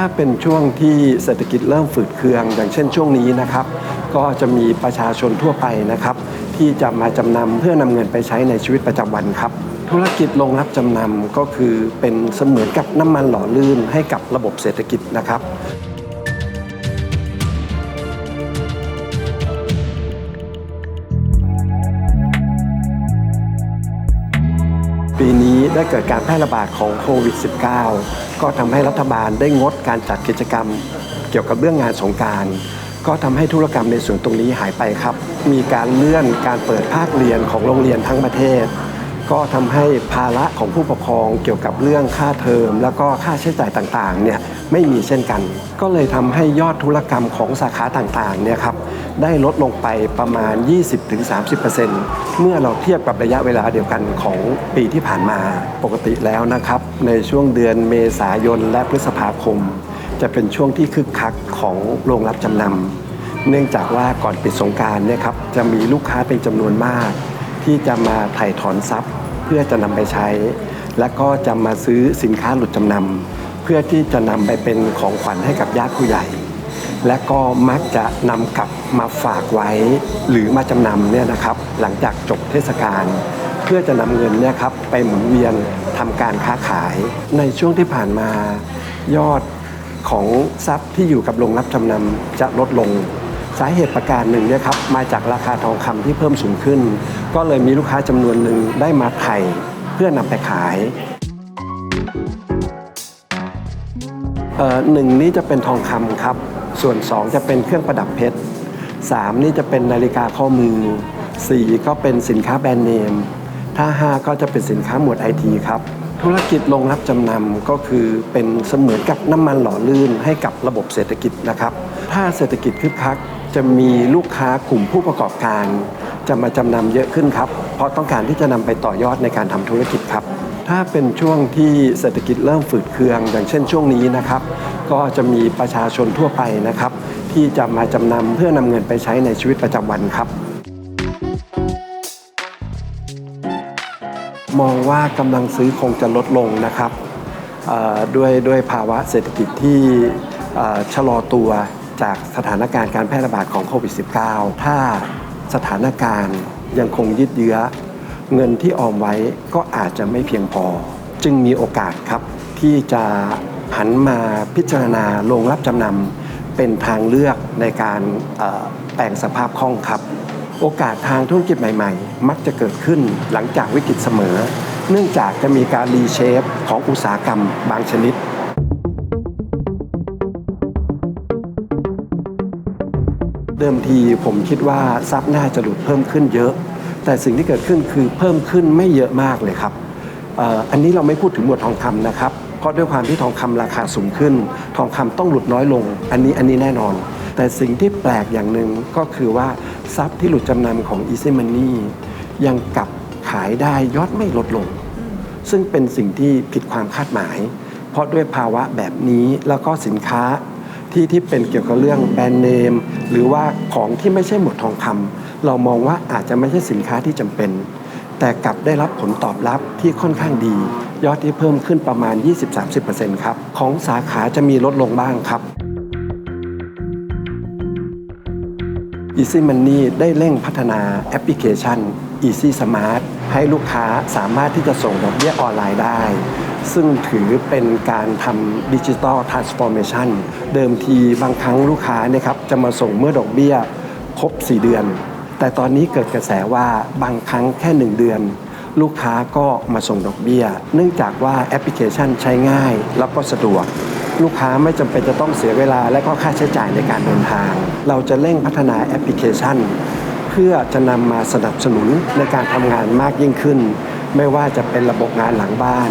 ถ้าเป็นช่วงที่เศรษฐกิจเริ่มฝืดเคือง อย่างเช่นช่วงนี้นะครับ ก็จะมีประชาชนทั่วไปนะครับ ที่จะมาจำนำเพื่อนำเงินไปใช้ในชีวิตประจำวันครับ ธุรกิจลงรับจำนำก็คือเป็นเสมือนกับน้ำมันหล่อลื่นให้กับระบบเศรษฐกิจนะครับ ปีนี้ได้เกิดการแพร่ระบาดของโควิด -19 ก็ทำให้รัฐบาลได้งดการจัดกิจกรรม เกี่ยวกับเรื่องงานสงการก็ทำให้ธุรกรรมในส่วนตรงนี้หายไปครับ มีการเลื่อนการเปิดภาคเรียนของโรงเรียนทั้งประเทศ ก็ทำให้ภาระของผู้ปกครองเกี่ยวกับเรื่องค่าเทอม แล้วก็ค่าใช้จ่ายต่างๆเนี่ย ไม่มีเช่นกัน ก็เลยทำให้ยอดธุรกรรมของสาขาต่างๆเนี่ยครับได้ลดลงไปประมาณ 20-30%เมื่อเราเทียบกับระยะเวลาเดียวกันของปีที่ผ่านมาปกติแล้วนะครับ ในช่วงเดือนเมษายนและพฤษภาคม จะเป็นช่วงที่คึกคักของโรงรับจำนำเนื่องจากว่าก่อนปิดสงการเนี่ยครับจะมีลูกค้าเป็นจำนวนมาก ที่จะมาถ่ายถอนทรัพย์ เพื่อจะนำไปใช้ และก็จะมาซื้อสินค้าหลุดจำนำ เพื่อที่จะนำไปเป็นของขวัญให้กับญาติผู้ใหญ่ และก็มักจะนำกลับมาฝากไว้ หรือมาจำนำเนี่ยนะครับ หลังจากจบเทศกาลเพื่อจะนำเงินเนี่ยครับไปหมุนเวียนทำการค้าขาย ในช่วงที่ผ่านมายอดของทรัพย์ที่อยู่กับโรงรับจำนำจะลดลง สาเหตุประการหนึ่งเนี่ยครับมาจากราคาทองคำที่เพิ่มสูงขึ้น ก็เลยมีลูกค้าจำนวนหนึ่งได้มาไถ่เพื่อนำไปขาย หนึ่งนี้จะเป็นทองคำครับ ส่วน 2 จะเป็นเครื่องประดับเพชร 3 นี่จะเป็นนาฬิกาข้อมือ 4 ก็เป็นสินค้าแบรนด์เนม ถ้า 5 ก็จะเป็นสินค้าหมวดไอทีครับ ธุรกิจโรงรับจำนำก็คือเป็นเสมือนกับน้ำมันหล่อลื่นให้กับระบบเศรษฐกิจนะครับ ถ้าเศรษฐกิจคึกคักจะมีลูกค้ากลุ่มผู้ประกอบการ จะมาจำนำเยอะขึ้นครับ เพราะต้องการที่จะนำไปต่อยอดในการทำธุรกิจครับ ถ้าเป็นช่วงที่เศรษฐกิจเริ่มฝืดเคือง อย่างเช่นช่วงนี้นะครับ ก็จะมีประชาชนทั่วไปนะครับ ที่จะมาจำนำเพื่อนำเงินไปใช้ในชีวิตประจำวันครับมองว่ากำลังซื้อคงจะลดลงนะครับด้วยด้วยภาวะเศรษฐกิจที่ชะลอตัวจากสถานการณ์การแพร่ระบาดของโควิด -19 ถ้าสถานการณ์ยังคงยืดเยื้อ เงินที่ออมไว้ก็อาจจะไม่เพียงพอ จึงมีโอกาสครับที่จะหันมาพิจารณาโรงรับจำนำเป็นทางเลือกในการแปลงสภาพคล่องครับ โอกาสทางธุรกิจใหม่ๆ มักจะเกิดขึ้นหลังจากวิกฤตเสมอ เนื่องจากจะมีการรีเชฟของอุตสาหกรรมบางชนิดเดิมทีผมคิดว่าทรัพย์น่าจะหลุดเพิ่มขึ้นเยอะ แต่สิ่งที่เกิดขึ้นคือเพิ่มขึ้นไม่เยอะมากเลยครับอันนี้เราไม่พูดถึงหมวดทองคำนะครับ เพราะด้วยความที่ทองคำราคาสูงขึ้น ทองคำต้องหลุดน้อยลง อันนี้อันนี้แน่นอน แต่สิ่งที่แปลกอย่างหนึ่งก็คือว่าทรัพย์ที่หลุดจำนำของ Easy Money ยังกลับขายได้ยอดไม่ลดลง ซึ่งเป็นสิ่งที่ผิดความคาดหมาย เพราะด้วยภาวะแบบนี้แล้วก็สินค้าที่ที่เป็นเกี่ยวกับเรื่องแบรนด์เนมหรือว่าของที่ไม่ใช่หมวดทองคำ เรามองว่าอาจจะไม่ใช่สินค้าที่จำเป็น แต่กลับได้รับผลตอบรับที่ค่อนข้างดี ยอดที่เพิ่มขึ้นประมาณ 20-30%ครับ ของสาขาจะมีลดลงบ้างครับ Easy Money ได้เร่งพัฒนาแอปพลิเคชัน Easy Smart ให้ลูกค้าสามารถที่จะส่งดอกเบี้ยออนไลน์ได้ ซึ่งถือเป็นการทำดิจิ t a ลทรานส์ฟอร์เมชันเดิมทีบางครั้งลูกค้าเนี่ยครับจะมาส่งเมื่อดอกเบี้ยครบ 4 เดือน แต่ตอนนี้เกิดกระแสว่าบางครั้งแค่ 1 เดือน ลูกค้าก็มาส่งดอกเบี้ย เนื่องจากว่าแอปพลิเคชันใช้ง่ายแล้วก็สะดวก ลูกค้าไม่จำเป็นจะต้องเสียเวลาและก็ค่าใช้จ่ายในการเดินทาง เราจะเร่งพัฒนาแอปพลิเคชัน เพื่อจะนำมาสนับสนุนในการทำงานมากยิ่งขึ้น ไม่ว่าจะเป็นระบบงานหลังบ้าน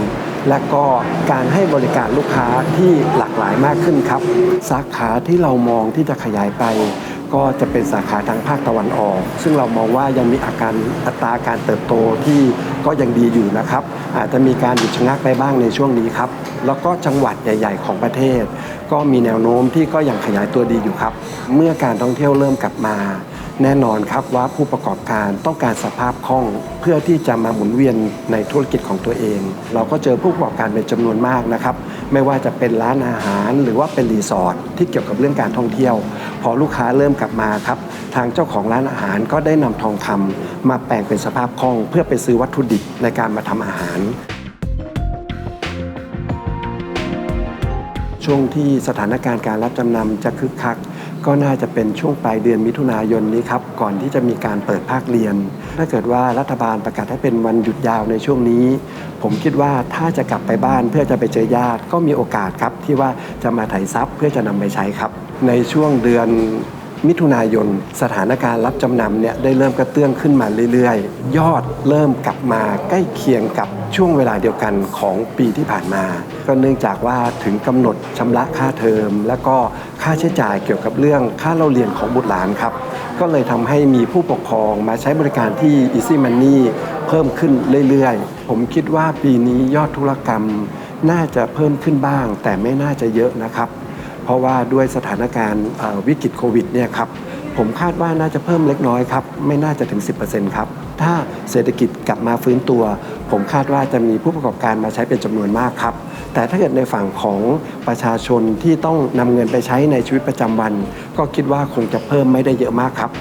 และก็การให้บริการลูกค้าที่หลากหลายมากขึ้นครับ สาขาที่เรามองที่จะขยายไป ก็จะเป็นสาขาทางภาคตะวันออก ซึ่งเรามองว่ายังมีอาการอัตราการเติบโตที่ก็ยังดีอยู่นะครับ อาจจะมีการหยุดชะงักไปบ้างในช่วงนี้ครับ แล้วก็จังหวัดใหญ่ ๆ ของประเทศ ก็มีแนวโน้มที่ก็ยังขยายตัวดีอยู่ครับ เมื่อการท่องเที่ยวเริ่มกลับมา แน่นอนครับว่าผู้ประกอบการต้องการสภาพคล่องเพื่อที่จะมาหมุนเวียนในธุรกิจของตัวเอง เราก็เจอผู้ประกอบการเป็นจำนวนมากนะครับ ไม่ว่าจะเป็นร้านอาหาร หรือว่าเป็นรีสอร์ทที่เกี่ยวกับเรื่องการท่องเที่ยว พอลูกค้าเริ่มกลับมาครับ ทางเจ้าของร้านอาหารก็ได้นำทองคำมาแปลงเป็นสภาพคล่อง เพื่อไปซื้อวัตถุดิบในการมาทำอาหาร ช่วงที่สถานการณ์การรับจำนำจะคึกคัก ก็น่าจะเป็นช่วงปลายเดือนมิถุนายนนี้ครับ ก่อนที่จะมีการเปิดภาคเรียน ถ้าเกิดว่ารัฐบาลประกาศให้เป็นวันหยุดยาวในช่วงนี้ ผมคิดว่าถ้าจะกลับไปบ้านเพื่อจะไปเจอญาติก็มีโอกาสครับที่ว่าจะมาไถ่ทรัพย์เพื่อจะนำไปใช้ครับ ในช่วงเดือน มิถุนายน สถานการณ์รับจำนำเนี่ยได้เริ่มกระเตื้องขึ้นมาเรื่อยๆ ยอดเริ่มกลับมาใกล้เคียงกับช่วงเวลาเดียวกันของปีที่ผ่านมา ก็เนื่องจากว่าถึงกำหนดชำระค่าเทอม และก็ค่าใช้จ่ายเกี่ยวกับเรื่องค่าเล่าเรียนของบุตรหลานครับ ก็เลยทำให้มีผู้ปกครองมาใช้บริการที่ Easy Money เพิ่มขึ้นเรื่อยๆ ผมคิดว่าปีนี้ยอดธุรกรรมน่าจะเพิ่มขึ้นบ้าง แต่ไม่น่าจะเยอะนะครับ เพราะว่าด้วยสถานการณ์วิกฤตโควิดเนี่ยครับผมคาดว่าน่าจะเพิ่มเล็กน้อยครับ ไม่น่าจะถึง 10%ครับ ถ้าเศรษฐกิจกลับมาฟื้นตัว ผมคาดว่าจะมีผู้ประกอบการมาใช้เป็นจำนวนมากครับ แต่ถ้าเกิดในฝั่งของประชาชนที่ต้องนำเงินไปใช้ในชีวิตประจำวัน ก็คิดว่าคงจะเพิ่มไม่ได้เยอะมากครับ